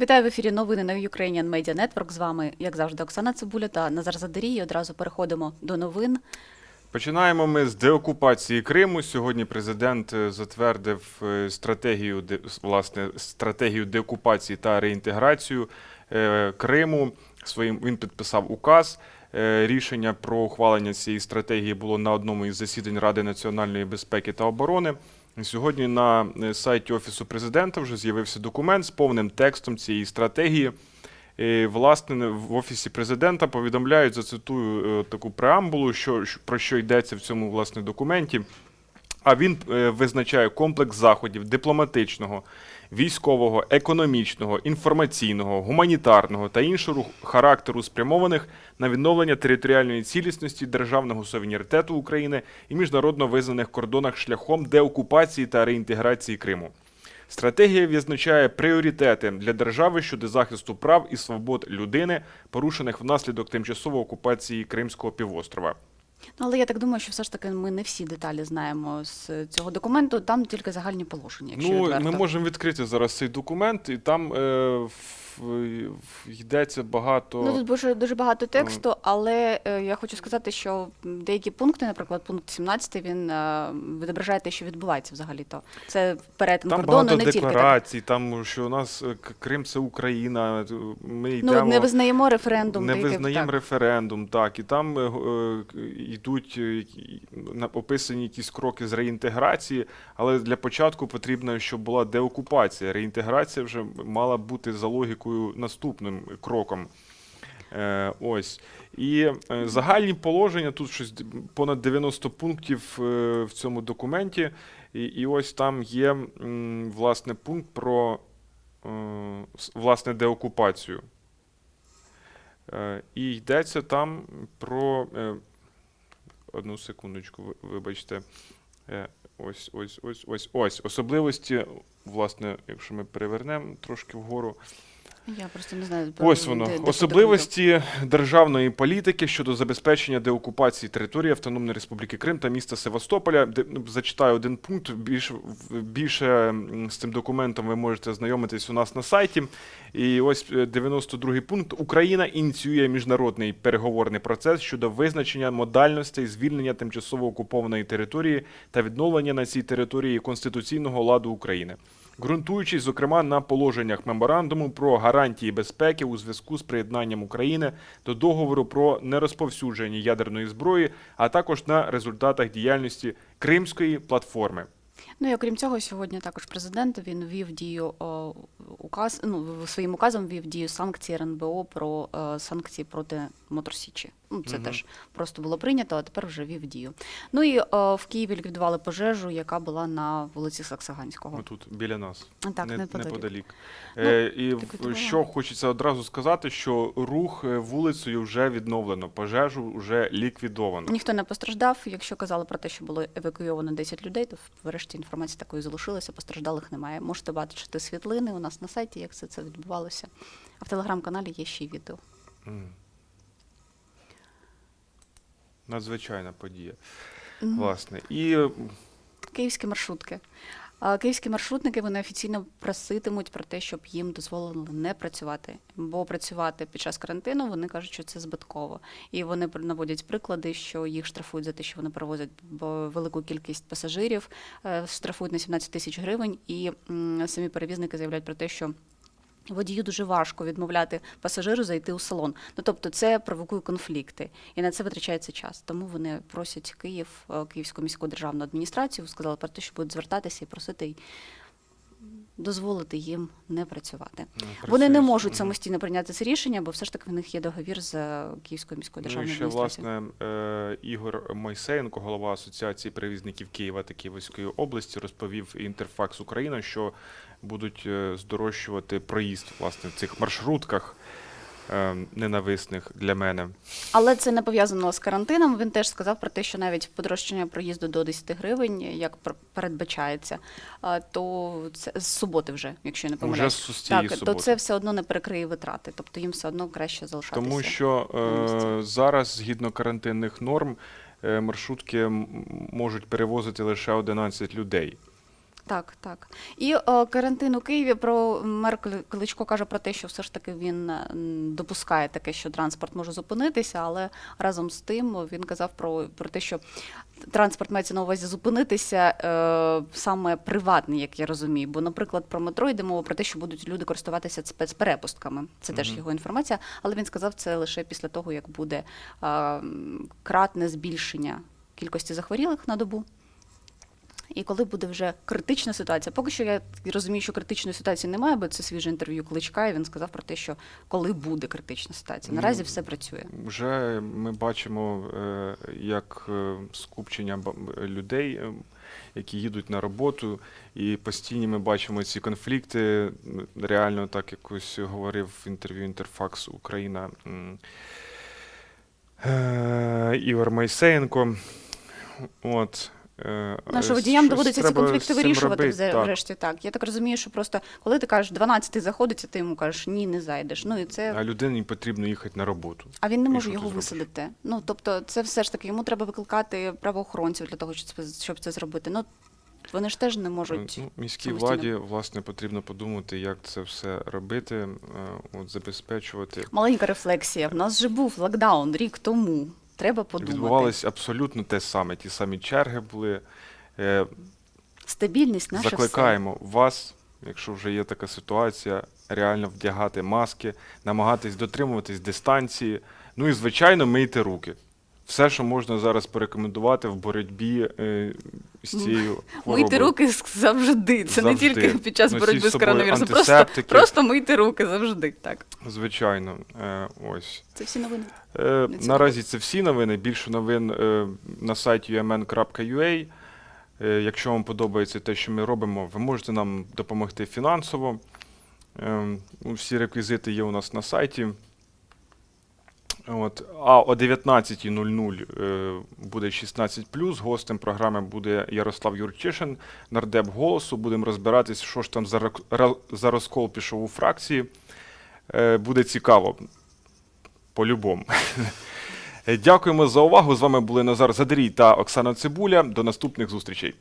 Вітаю в ефірі новини на Ukrainian Media Network. З вами, як завжди, Оксана Цибуля та Назар Задарій. Одразу переходимо до новин. Починаємо ми з деокупації Криму. Сьогодні президент е, затвердив е, стратегію власне стратегію деокупації та реінтеграцію е, Криму. Своїм він підписав указ. Рішення про ухвалення цієї стратегії було на одному із засідань Ради національної безпеки та оборони. Сьогодні на е, сайті Офісу президента вже з'явився документ з повним текстом цієї стратегії. Власне, в офісі президента повідомляють, зацитую е, таку преамбулу, що- про що йдеться в цьому власне документі. А він е, визначає комплекс заходів дипломатичного, військового, економічного, інформаційного, гуманітарного та іншого характеру, спрямованих на відновлення територіальної цілісності, державного суверенітету України і міжнародно визнаних кордонах шляхом деокупації та реінтеграції Криму. Стратегія визначає пріоритети для держави щодо захисту прав і свобод людини, порушених внаслідок тимчасової окупації Кримського півострова. Ну, але я так думаю, що все ж таки ми не всі деталі знаємо з цього документу. Там тільки загальні положення. Якщо Ну, відверто. ми можемо відкрити зараз цей документ, і там е, в, в- йдеться багато. Ну тут дуже дуже багато тексту, але е, я хочу сказати, що деякі пункти, наприклад, пункт 17, він е, відображає те, що відбувається взагалі. То це перетин Там кордону, багато не тільки декларацій, там що у нас е, Крим це Україна. Ми йдемо Ну не визнаємо референдум, не визнаємо так. референдум, так і там е, е, йдуть е, описані якісь кроки з реінтеграції, але для початку потрібно, щоб була деокупація. Реінтеграція вже мала бути за логікою наступним кроком. Е, ось. І е, загальні положення, тут щось понад 90 пунктів в цьому документі. І, і ось там є власне пункт про власне деокупацію. І йдеться там про. Е, Одну секундочку, вибачте. Е, Ось, ось, ось, ось, ось. Особливості, власне, якщо ми перевернемо трошки вгору. Я просто не знаю. Ось воно. де подивитися. Особливості державної політики щодо забезпечення деокупації території Автономної Республіки Крим та міста Севастополя. Де, ну, зачитаю один пункт. Більше, в- більше з цим документом ви можете знайомитись у нас на сайті. І ось е, 92 пункт. Україна ініціює міжнародний переговорний процес щодо визначення модальностей звільнення тимчасово окупованої території та відновлення на цій території конституційного ладу України ґрунтуючись, зокрема, на положеннях меморандуму про гарантії безпеки у зв'язку з приєднанням України до договору про нерозповсюдження ядерної зброї, а також на результатах діяльності Кримської платформи. Ну і окрім цього, сьогодні також президент він ввів дію о, указ. Ну своїм указом ввів дію санкцій РНБО про е, санкції проти Моторсічі. Ну це Мгм. теж просто було прийнято, а тепер вже ввів дію. Ну і е, в Києві ліквідували пожежу, яка була на вулиці Саксаганського. Тут біля нас. Так, не, неподалік. неподалік. Ну, е, і ліквідували. що хочеться одразу сказати, що рух е, вулицею вже відновлено, пожежу вже ліквідовано. Ніхто не постраждав. Якщо казали про те, що було евакуйовано 10 людей, то врешті інформація такої залишилася, постраждалих немає. Можете бачити світлини у нас на сайті, як це, це відбувалося. А в телеграм-каналі є ще й відео. М. Надзвичайна подія. Мгм. Власне. І Київські маршрутки. Київські маршрутники вони офіційно проситимуть про те, щоб їм дозволили не працювати, бо працювати під час карантину вони кажуть, що це збитково. І вони наводять приклади, що їх штрафують за те, що вони перевозять велику кількість пасажирів, е, штрафують на 17 тисяч гривень, і самі перевізники заявляють про те, що. Водію дуже важко відмовляти пасажиру зайти у салон. Ну тобто це провокує конфлікти, і на це витрачається час. Тому вони просять Київ, е, Київську міську державну адміністрацію, сказали про те, що будуть звертатися і просити дозволити їм не працювати. Не Вони не можуть самостійно прийняти це рішення, бо все ж таки в них є договір з е, Київською міською Ну, і ще, адміністрацією. власне, е, Ігор Мойсеєнко, голова Асоціації перевізників Києва та Київської області, розповів Інтерфакс Україна, що будуть е, здорожчувати проїзд власне в цих маршрутках ненависних для мене. Але це не пов'язано з карантином. Він теж сказав про те, що навіть подорожчання проїзду до 10 гривень, як передбачається, то це з суботи вже, якщо я не Вже помиляюсь. з цієї Так, то це все одно не перекриє витрати, тобто їм все одно краще залишатися. Тому що е, зараз, згідно карантинних норм, е, маршрутки можуть перевозити лише 11 людей. Так, так. І е, карантин у Києві про мер Кличко каже про те, що все ж таки він е, допускає таке, що транспорт може зупинитися, але разом з тим він казав про, про те, що транспорт мається на увазі зупинитися е, саме приватний, як я розумію. Бо, наприклад, про метро йде мова про те, що будуть люди користуватися спецперепустками. Це теж Мгм. його інформація, але він сказав це лише після того, як буде е, кратне збільшення кількості захворілих на добу. І коли буде вже критична ситуація, поки що я розумію, що критичної ситуації немає, бо це свіже інтерв'ю Кличка, і він сказав про те, що коли буде критична ситуація. Наразі Ну, все працює. Вже ми бачимо, е, як е, скупчення людей, е, які їдуть на роботу, і постійно ми бачимо ці конфлікти. Реально, так якось говорив в інтерв'ю Інтерфакс Україна Ігор Майсеєнко. От. Е, Нашим е, водіям доводиться ці конфлікти вирішувати врешті так. Я так розумію, що просто коли ти кажеш 12 заходиться, ти йому кажеш ні, не зайдеш. Ну і це А людині потрібно їхати на роботу. а він не може його висадити. Ну тобто, це все ж таки йому треба викликати правоохоронців для того, щоб це, зробити. Ну вони ж теж не можуть. Ну, міській самостійно. владі власне потрібно подумати, як це все робити, е, от забезпечувати. Маленька рефлексія. В нас же був локдаун рік тому. Треба подумати. Відбувалось абсолютно те саме. Ті самі черги були. Е, Стабільність наша Закликаємо вас, якщо вже є така ситуація, реально вдягати маски, намагатись дотримуватись дистанції. Ну і звичайно, мийте руки. Все, що можна зараз порекомендувати в боротьбі з цією хворобою. Мийте руки завжди. Це Завжди. не тільки під час Носіть боротьби з коронавірусом. Просто, просто мийте руки завжди. Так. Звичайно, е, ось. Це всі новини. Е, наразі це всі новини. Більше новин е, на сайті umn.ua. Е, якщо вам подобається те, що ми робимо, ви можете нам допомогти фінансово. Е, ну, всі реквізити є у нас на сайті. От. А о 19.00 е, буде 16 Гостем програми буде Ярослав Юрчишин, нардеп голосу. Будемо розбиратись, що ж там за, розкол пішов у фракції. Е, буде цікаво. По-любому. Дякуємо за увагу. З вами були Назар Задрій та Оксана Цибуля. До наступних зустрічей.